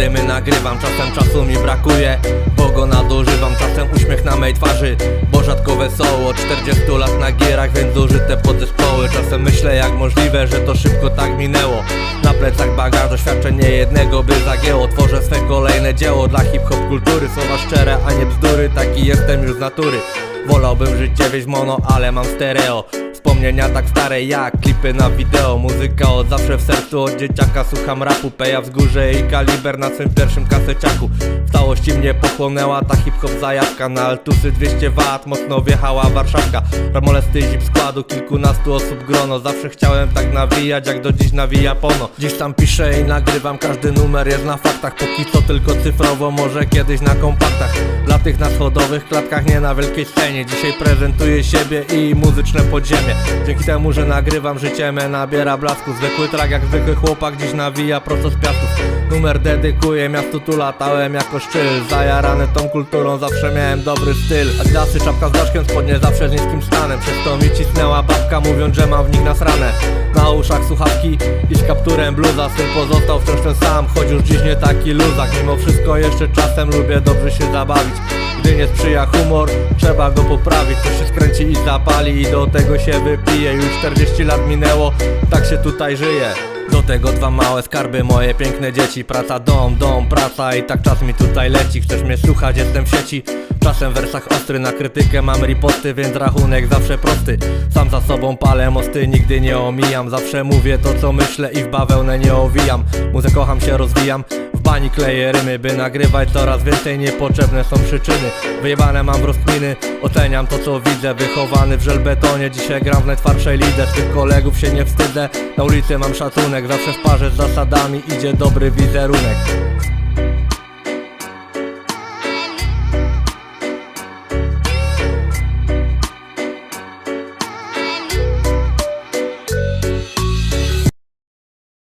rymy nagrywam. Czasem czasu mi brakuje, bo go nadużywam. Czasem uśmiech na mej twarzy, bo rzadko wesoło. 40 lat na gierach, więc zużyte podzespoły. Czasem myślę jak możliwe, że to szybko tak minęło. Na plecach bagaż doświadczeń nie jednego by zagięło. Tworzę swe kolejne dzieło dla hip-hop kultury. Słowa szczere, a nie bzdury, taki jestem już z natury. Wolałbym życie wieść mono, ale mam stereo Wspomnienia tak stare jak klipy na wideo. Muzyka od zawsze w sercu, od dzieciaka słucham rapu. Peja wzgórze i kaliber na swym pierwszym kaseciaku. W całości mnie pochłonęła ta hip-hop zajawka. Na altusy 200 W mocno wjechała Warszawka. Ramolesty zip składu, kilkunastu osób grono. Zawsze chciałem tak nawijać, jak do dziś nawija pono. Dziś tam piszę i nagrywam, każdy numer jest na faktach Póki co tylko cyfrowo, może kiedyś na kompaktach. Dla tych na schodowych klatkach, nie na wielkiej scenie. Dzisiaj prezentuję siebie i muzyczne podziemie. Dzięki temu, że nagrywam, życie me nabiera blasku. Zwykły trak jak zwykły chłopak, dziś nawija prosto z piasków Numer dedykuję miastu, tu latałem jako szczyl. Zajarany tą kulturą, zawsze miałem dobry styl. Adidasy, czapka z daszkiem, spodnie zawsze z niskim stanem. Przez to mi cisnęła babka, mówiąc, że mam w nich nasrane. Na uszach słuchawki i z kapturem bluza. Styl pozostał wciąż ten sam, choć już dziś nie taki luzak. Mimo wszystko jeszcze czasem lubię dobrze się zabawić. Gdy nie sprzyja humor, trzeba go poprawić. To się skręci i zapali i do tego się wypije. Już 40 lat minęło, tak się tutaj żyje do tego dwa małe skarby, moje piękne dzieci. Praca, dom, dom, praca i tak czas mi tutaj leci. Chcesz mnie słuchać, jestem w sieci. Czasem w wersach ostry, na krytykę mam riposty Więc rachunek zawsze prosty. Sam za sobą palę mosty, nigdy nie omijam. Zawsze mówię to co myślę i w bawełnę nie owijam. Muzę kocham się, rozwijam bani kleję rymy, by nagrywać coraz więcej Niepotrzebne są przyczyny. Wyjebane mam rozkminy Oceniam to co widzę. Wychowany w żelbetonie Dzisiaj gram w najtwardszej lidze. Z tych kolegów się nie wstydzę. Na ulicy mam szacunek Zawsze w parze z zasadami Idzie dobry wizerunek